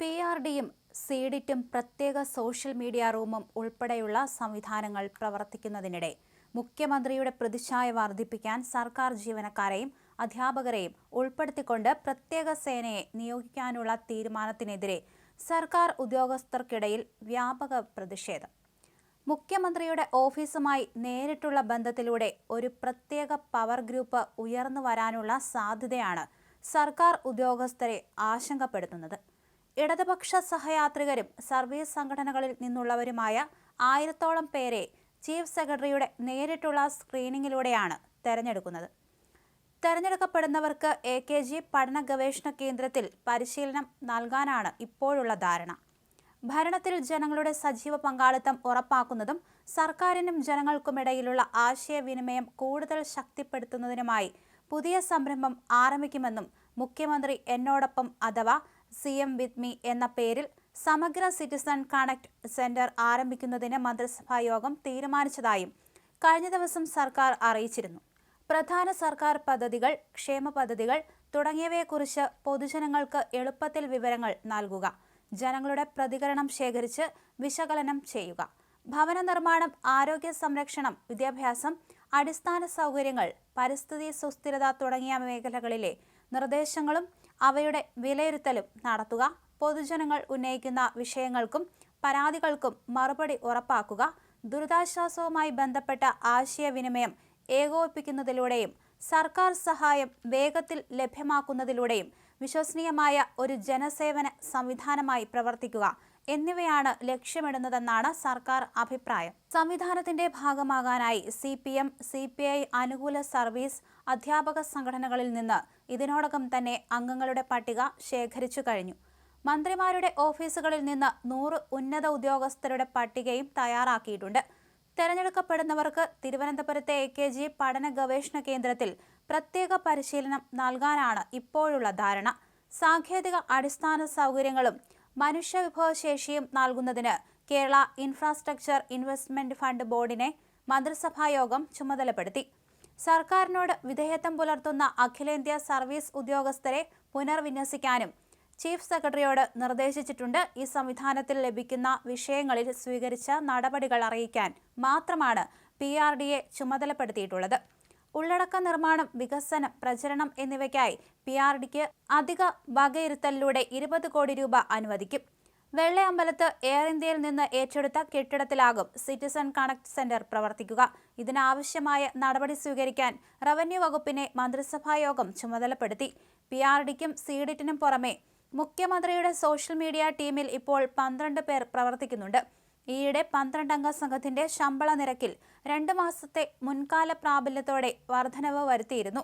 P R ഡിയും സീഡിറ്റും പ്രത്യേക social media റൂമും ഉൾപ്പെടെയുള്ള സംവിധാനങ്ങൾ പ്രവർത്തിക്കുന്നതിനിടെ മുഖ്യമന്ത്രിയുടെ പ്രതിച്ഛായ വർദ്ധിപ്പിക്കാൻ സർക്കാർ ജീവനക്കാരെയും അധ്യാപകരെയും ഉൾപ്പെടുത്തിക്കൊണ്ട് പ്രത്യേക സേനയെ നിയോഗിക്കാനുള്ള തീരുമാനത്തിനെതിരെ സർക്കാർ ഉദ്യോഗസ്ഥർക്കിടയിൽ വ്യാപക പ്രതിഷേധം. മുഖ്യമന്ത്രിയുടെ ഓഫീസുമായി നേരിട്ടുള്ള ബന്ധത്തിലൂടെ ഒരു പ്രത്യേക പവർ ഗ്രൂപ്പ് ഉയർന്നു വരാനുള്ള സാധ്യതയാണ് സർക്കാർ ഉദ്യോഗസ്ഥരെ ആശങ്കപ്പെടുത്തുന്നത്. ഇടതുപക്ഷ സഹയാത്രികരും സർവീസ് സംഘടനകളിൽ നിന്നുള്ളവരുമായ ആയിരത്തോളം പേരെ ചീഫ് സെക്രട്ടറിയുടെ നേരിട്ടുള്ള സ്ക്രീനിങ്ങിലൂടെയാണ് തെരഞ്ഞെടുക്കുന്നത്. തെരഞ്ഞെടുക്കപ്പെടുന്നവർക്ക് എ കെ ജി പഠന ഗവേഷണ കേന്ദ്രത്തിൽ പരിശീലനം നൽകാനാണ് ഇപ്പോഴുള്ള ധാരണ. ഭരണത്തിൽ ജനങ്ങളുടെ സജീവ പങ്കാളിത്തം ഉറപ്പാക്കുന്നതും സർക്കാരിനും ജനങ്ങൾക്കുമിടയിലുള്ള ആശയവിനിമയം കൂടുതൽ ശക്തിപ്പെടുത്തുന്നതിനുമായി പുതിയ സംരംഭം ആരംഭിക്കുമെന്നും മുഖ്യമന്ത്രി എന്നോടൊപ്പം അഥവാ സി എം വിത്ത് മീ എന്ന പേരിൽ സമഗ്ര സിറ്റിസൺ കണക്ട് സെന്റർ ആരംഭിക്കുന്നതിന് മന്ത്രിസഭാ യോഗം തീരുമാനിച്ചതായും കഴിഞ്ഞ ദിവസം സർക്കാർ അറിയിച്ചിരുന്നു. പ്രധാന സർക്കാർ പദ്ധതികൾ ക്ഷേമ പദ്ധതികൾ തുടങ്ങിയവയെക്കുറിച്ച് പൊതുജനങ്ങൾക്ക് എളുപ്പത്തിൽ വിവരങ്ങൾ നൽകുക. ജനങ്ങളുടെ പ്രതികരണം ശേഖരിച്ച് വിശകലനം ചെയ്യുക. ഭവന നിർമ്മാണം ആരോഗ്യ സംരക്ഷണം വിദ്യാഭ്യാസം അടിസ്ഥാന സൗകര്യങ്ങൾ പരിസ്ഥിതി സുസ്ഥിരത തുടങ്ങിയ മേഖലകളിലെ നിർദ്ദേശങ്ങളും അവയുടെ വിലയിരുത്തലും നടത്തുക പൊതുജനങ്ങൾ ഉന്നയിക്കുന്ന വിഷയങ്ങൾക്കും പരാതികൾക്കും മറുപടി ഉറപ്പാക്കുക ദുരിതാശ്വാസവുമായി ബന്ധപ്പെട്ട ആശയവിനിമയം ഏകോപിപ്പിക്കുന്നതിലൂടെയും സർക്കാർ സഹായം വേഗത്തിൽ ലഭ്യമാക്കുന്നതിലൂടെയും വിശ്വസനീയമായ ഒരു ജനസേവന സംവിധാനമായി പ്രവർത്തിക്കുക. എന്നിവയാണ് ലക്ഷ്യമിടുന്നതെന്നാണ് സർക്കാർ അഭിപ്രായം. സംവിധാനത്തിന്റെ ഭാഗമാകാനായി C P M C P I അനുകൂല സർവീസ് അധ്യാപക സംഘടനകളിൽ നിന്ന് ഇതിനോടകം തന്നെ അംഗങ്ങളുടെ പട്ടിക ശേഖരിച്ചു കഴിഞ്ഞു. മന്ത്രിമാരുടെ ഓഫീസുകളിൽ നിന്ന് നൂറ് ഉന്നത ഉദ്യോഗസ്ഥരുടെ പട്ടികയും തയ്യാറാക്കിയിട്ടുണ്ട്. തെരഞ്ഞെടുക്കപ്പെടുന്നവർക്ക് തിരുവനന്തപുരത്തെ എ കെ ജി പഠന ഗവേഷണ കേന്ദ്രത്തിൽ പ്രത്യേക പരിശീലനം നൽകാനാണ് ഇപ്പോഴുള്ള ധാരണ. സാങ്കേതിക അടിസ്ഥാന സൗകര്യങ്ങളും മനുഷ്യവിഭവശേഷിയും നൽകുന്നതിന് കേരള ഇൻഫ്രാസ്ട്രക്ചർ ഇൻവെസ്റ്റ്മെന്റ് ഫണ്ട് ബോർഡിനെ മന്ത്രിസഭായോഗം ചുമതലപ്പെടുത്തി. സർക്കാരിനോട് വിധേയത്വം പുലർത്തുന്ന അഖിലേന്ത്യാ സർവീസ് ഉദ്യോഗസ്ഥരെ പുനർവിന്യസിക്കാനും ചീഫ് സെക്രട്ടറിയോട് നിർദ്ദേശിച്ചിട്ടുണ്ട്. ഈ സംവിധാനത്തിൽ ലഭിക്കുന്ന വിഷയങ്ങളിൽ സ്വീകരിച്ച നടപടികൾ അറിയിക്കാൻ മാത്രമാണ് പി ആർ ഡിയെ ചുമതലപ്പെടുത്തിയിട്ടുള്ളത്. ഉള്ളടക്ക നിർമ്മാണം വികസനം പ്രചരണം എന്നിവയ്ക്കായി പി ആർ ഡിക്ക് അധിക വകയിരുത്തലിലൂടെ ഇരുപത് കോടി രൂപ അനുവദിക്കും. വെള്ളയമ്പലത്ത് എയർ ഇന്ത്യയിൽ നിന്ന് ഏറ്റെടുത്ത കെട്ടിടത്തിലാകും സിറ്റിസൺ കണക്ട് സെന്റർ പ്രവർത്തിക്കുക. ഇതിനാവശ്യമായ നടപടി സ്വീകരിക്കാൻ റവന്യൂ വകുപ്പിനെ മന്ത്രിസഭായോഗം ചുമതലപ്പെടുത്തി. പി ആർ ഡിക്കും സീഡിറ്റിനും പുറമെ മുഖ്യമന്ത്രിയുടെ സോഷ്യൽ മീഡിയ ടീമിൽ ഇപ്പോൾ പന്ത്രണ്ട് പേർ പ്രവർത്തിക്കുന്നുണ്ട്. ഈയിടെ പന്ത്രണ്ടംഗ സംഘത്തിന്റെ ശമ്പള നിരക്കിൽ രണ്ട് മാസത്തെ മുൻകാല പ്രാബല്യത്തോടെ വർധനവ് വരുത്തിയിരുന്നു